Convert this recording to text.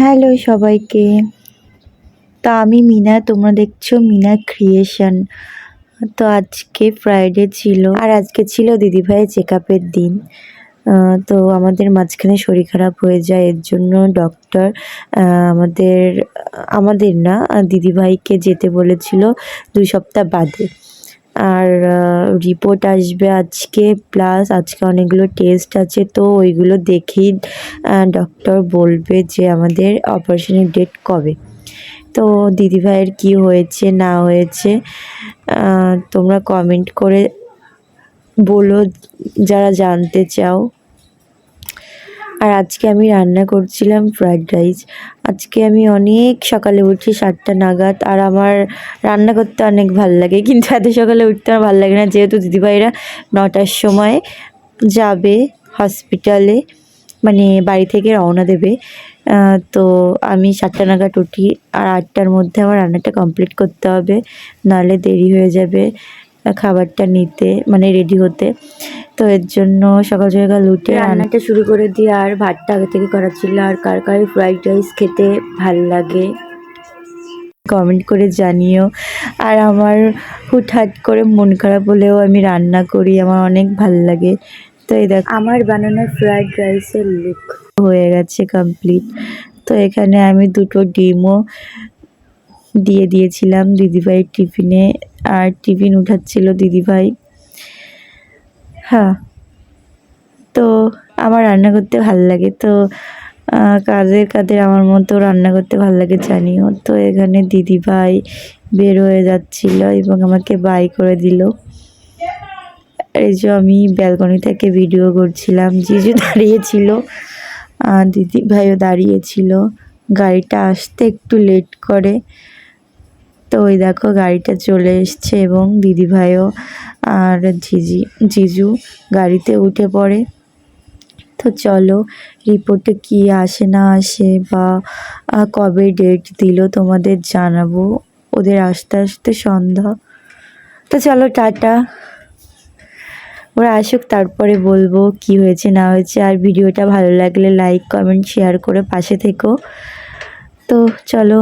Hello সবাইকে। তা আমি মিনা, তোমরা দেখছ মিনা ক্রিয়েশন তো আজকে ফ্রাইডে ছিল, আর আজকে ছিল দিদিভাইয়ের চেক আপের দিন তো আমাদের মাঝখানে শরীর খারাপ হয়ে যায়, এর জন্য ডক্টর আমাদের আমাদের না, দিদিভাইকে যেতে বলেছিল দুই সপ্তাহ বাদে। আর রিপোর্ট আসবে আজকে প্লাস আজকে অনেকগুলো টেস্ট আছে, তো ওইগুলো দেখেই ডক্টর বলবে যে আমাদের অপারেশনের ডেট কবে। তো দিদিভাইয়ের কি হয়েছে, না হয়েছে তোমরা কমেন্ট করে বলো, যারা জানতে চাও। আর আজকে আমি রান্না করছিলাম ফ্রাইড রাইস আজকে আমি অনেক সকালে উঠি সাতটা নাগাদ আর আমার রান্না করতে অনেক ভালো লাগে, কিন্তু এত সকালে উঠতে আমার ভালো লাগে না, যেহেতু দিদিভাইরা নটার সময় যাবে হসপিটালে মানে বাড়ি থেকে রওনা দেবে। তো আমি সাতটা নাগাদ উঠি আর আটটার মধ্যে আমার রান্নাটা কমপ্লিট করতে হবে, নাহলে দেরি হয়ে যাবে। খাবারটা নিতে মানে রেডি হতে। তো এর জন্য সকাল সকাল উঠে রান্নাটা শুরু করে দিয়ে আর ভাতটা আগে থেকে করা ছিল। আর কার কার ফ্রাইড রাইস খেতে ভালো লাগে? কমেন্ট করে জানিও। আর আমার হুটহাট করে মন খারাপ হলেও আমি রান্না করি আমার অনেক ভালো লাগে। তো এই দেখ আমার বানানো ফ্রাইড রাইসের লুক হয়ে গেছে কমপ্লিট তো এখানে আমি দুটো ডিমও দিয়ে দিয়েছিলাম দিদিভাইয়ের টিফিনে। আর টিফিন উঠাচ্ছিল দিদিভাই। হ্যাঁ। তো আমার রান্না করতে ভালো লাগে। তো কাদের কাদের আমার মতো রান্না করতে ভালো লাগে জানিও। তো এখানে দিদি ভাই বের হয়ে যাচ্ছিল এবং আমাকে বাই করে দিল। এই যে আমি ব্যালকনি থেকে ভিডিও করছিলাম। জিজু দাঁড়িয়েছিল। দিদি ভাইও দাঁড়িয়েছিল। গাড়িটা আসতে একটু লেট করে। তো ওই দেখো গাড়িটা চলে এসছে এবং দিদিভাইও আর জিজি, জিজু গাড়িতে উঠে পড়ে। তো চলো, রিপোর্টে কি আসে না আসে বা কবে ডেট দিল তোমাদের জানাব। ওদের আসতে আসতে সন্ধ্যা। তো চলো, টাটা। ওরা আসুক, তারপরে বলব কি হয়েছে, না হয়েছে। আর ভিডিওটা ভালো লাগলে লাইক কমেন্ট শেয়ার করে পাশে থেকো। তো চলো।